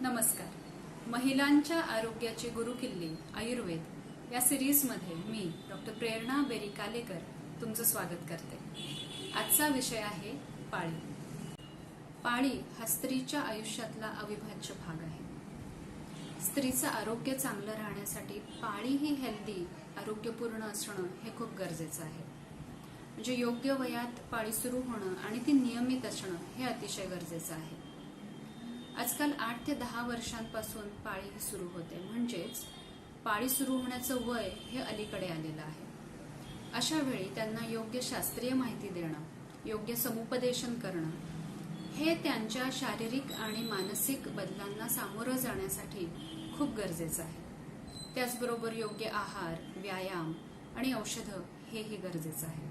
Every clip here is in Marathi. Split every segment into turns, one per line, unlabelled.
नमस्कार. महिलांच्या आरोग्याची गुरुकिल्ली आयुर्वेद या सिरीजमध्ये मी डॉक्टर प्रेरणा बेरी कालेकर तुमचं स्वागत करते. आजचा विषय आहे पाळी. पाळी हा स्त्रीच्या आयुष्यातला अविभाज्य भाग आहे. स्त्रीचं आरोग्य चांगलं राहण्यासाठी पाळी ही हेल्दी आरोग्यपूर्ण असणं हे खूप गरजेचं आहे. म्हणजे योग्य वयात पाळी सुरू होणं आणि ती नियमित असणं हे अतिशय गरजेचं आहे. आजकाल आठ ते दहा वर्षांपासून पाळी ही सुरू होते. म्हणजेच पाळी सुरू होण्याचं वय हे अलीकडे आलेलं आहे. अशा वेळी त्यांना योग्य शास्त्रीय माहिती देणं योग्य समुपदेशन करणं हे त्यांच्या शारीरिक आणि मानसिक बदलांना सामोरं जाण्यासाठी खूप गरजेचं आहे. त्याचबरोबर योग्य आहार व्यायाम आणि औषधं हेही गरजेचं आहे.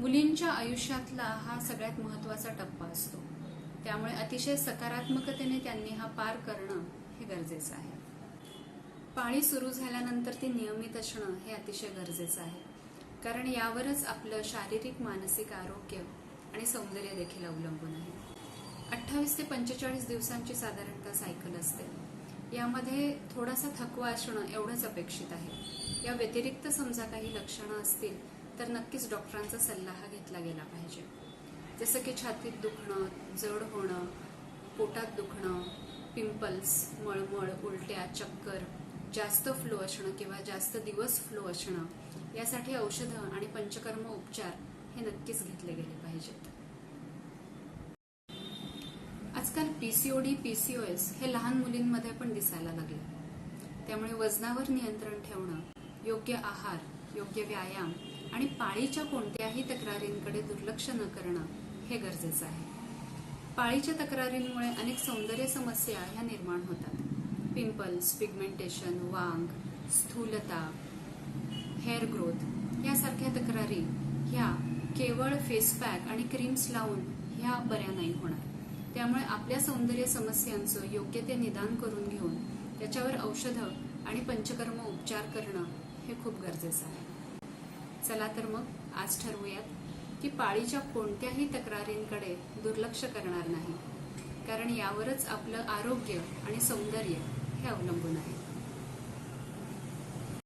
मुलींच्या आयुष्यातला हा सगळ्यात महत्त्वाचा टप्पा असतो. त्यामुळे अतिशय सकारात्मकतेने त्यांनी हा पार करणं हे गरजेचं आहे. पाळी सुरू झाल्यानंतर ती नियमित असणं हे अतिशय गरजेचं आहे. कारण यावरच आपलं शारीरिक मानसिक आरोग्य आणि सौंदर्य देखील अवलंबून आहे. अठ्ठावीस ते पंचेचाळीस दिवसांची साधारणतः सायकल असते. यामध्ये थोडासा थकवा असणं एवढंच अपेक्षित आहे. या व्यतिरिक्त समजा काही लक्षणं असतील तर नक्कीच डॉक्टरांचा सल्ला हा घेतला गेला पाहिजे. जसं की छातीत दुखणं जड होणं पोटात दुखणं पिंपल्स मळमळ उलट्या चक्कर जास्त फ्लो असणं किंवा जास्त दिवस फ्लो असणं यासाठी औषधं आणि पंचकर्म उपचार हे नक्कीच घेतले गेले पाहिजेत. आजकाल पीसीओडी पीसीओएस हे लहान मुलींमध्ये पण दिसायला लागले. त्यामुळे वजनावर नियंत्रण ठेवणं योग्य आहार योग्य व्यायाम आणि पाळीच्या कोणत्याही तक्रारींकडे दुर्लक्ष न करणं हे गरजेचं आहे. पाळीच्या तक्रारींमुळे अनेक सौंदर्य समस्या ह्या निर्माण होतात. पिंपल्स पिगमेंटेशन वांग स्थूलता हेअर ग्रोथ यासारख्या तक्रारी ह्या केवळ फेस पॅक आणि क्रीम्स लावून ह्या बऱ्या नाही होणार. त्यामुळे आपल्या सौंदर्य समस्यांचं योग्य ते निदान करून घेऊन त्याच्यावर औषधं आणि पंचकर्म उपचार करणं हे खूप गरजेचं आहे. चला तर मग आज ठरवूयात की पाळीच्या कोणत्याही तक्रारींकडे दुर्लक्ष करणार नाही. कारण यावरच आपलं आरोग्य आणि सौंदर्य हे अवलंबून आहे.